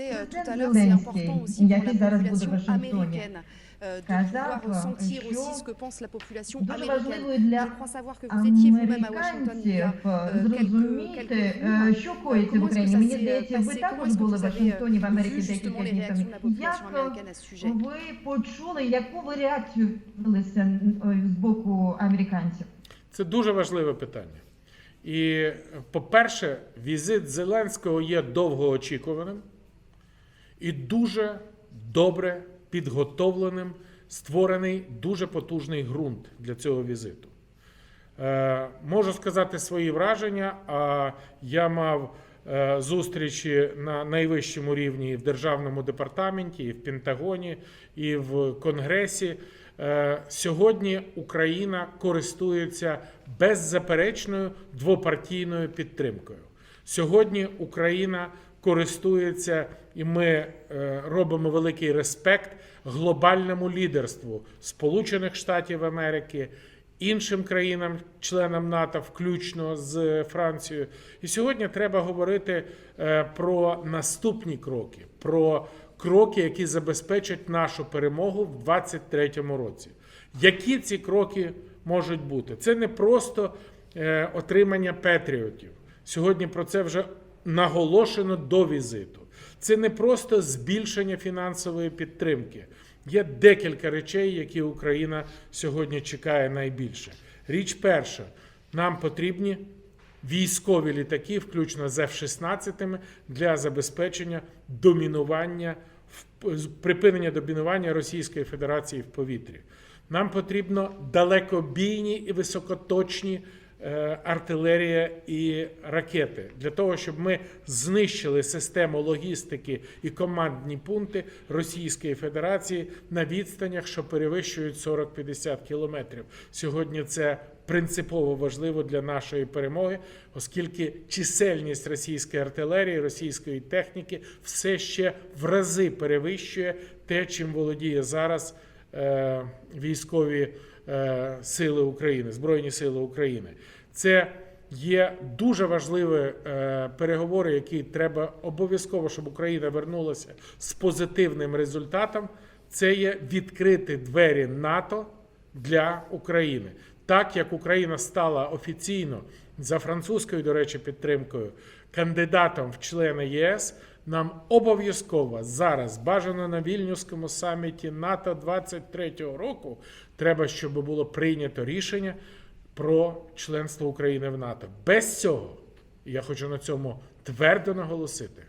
Euh, Tout à Президент l'heure, c'est important Зеленський, aussi pour який la зараз буде в population Вашингтоні, américaine euh, de казав, pouvoir sentir що aussi ce que pense la population дуже américaine. важливою для Je crois savoir que vous étiez vous-même à Washington il y a американців euh, quelques, зрозуміти, quelques е, jours. що коїться в Comment est-ce que Україні. ça Мені s'est здається, ви passé? також Comment est-ce que були vous в avez Вашингтоні в vu Америці justement декілька les днів réactions de la тому. population Як américaine à ce sujet ви почули, яку ви реакцію дивилися з боку американців? Це дуже важливе питання. І, по-перше, візит Зеленського є довгоочікуваним і дуже добре підготовленим, створений дуже потужний ґрунт для цього візиту. Е, можу сказати свої враження. А я мав е, зустрічі на найвищому рівні і в державному департаменті, і в Пентагоні, і в Конгресі. Е, сьогодні Україна користується беззаперечною двопартійною підтримкою. Сьогодні Україна користується, і ми е, робимо великий респект глобальному лідерству Сполучених Штатів Америки, іншим країнам, членам НАТО, включно з Францією. І сьогодні треба говорити е, про наступні кроки, про кроки, які забезпечать нашу перемогу в 2023 році. Які ці кроки можуть бути? Це не просто е, отримання патріотів. Сьогодні про це вже наголошено до візиту. Це не просто збільшення фінансової підтримки. Є декілька речей, які Україна сьогодні чекає найбільше. Річ перша: нам потрібні військові літаки, включно з F-16, для забезпечення домінування припинення домінування Російської Федерації в повітрі. Нам потрібно далекобійні і високоточні артилерія і ракети для того, щоб ми знищили систему логістики і командні пункти Російської Федерації на відстанях, що перевищують 40-50 кілометрів. Сьогодні це принципово важливо для нашої перемоги, оскільки чисельність російської артилерії, російської техніки все ще в рази перевищує те, чим володіє зараз е, військові е, сили України, Збройні Сили України. Це є дуже важливі е, переговори, які треба обов'язково, щоб Україна вернулася з позитивним результатом. Це є відкрити двері НАТО для України. Так як Україна стала офіційно за французькою, до речі, підтримкою кандидатом в члени ЄС, нам обов'язково зараз, бажано на вільнюському саміті НАТО 23-го року, треба, щоб було прийнято рішення про членство України в НАТО. Без цього, я хочу на цьому твердо наголосити,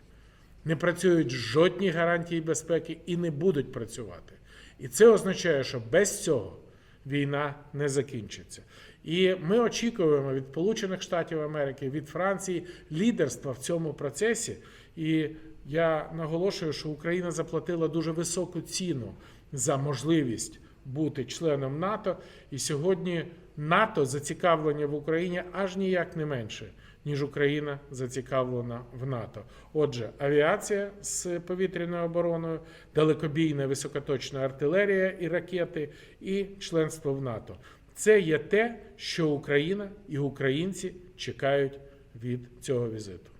не працюють жодні гарантії безпеки і не будуть працювати. І це означає, що без цього війна не закінчиться. І ми очікуємо від Сполучених Штатів Америки, від Франції лідерства в цьому процесі. І я наголошую, що Україна заплатила дуже високу ціну за можливість бути членом НАТО. І сьогодні НАТО зацікавлення в Україні аж ніяк не менше, ніж Україна зацікавлена в НАТО. Отже, авіація з повітряною обороною, далекобійна високоточна артилерія і ракети, і членство в НАТО. Це є те, що Україна і українці чекають від цього візиту.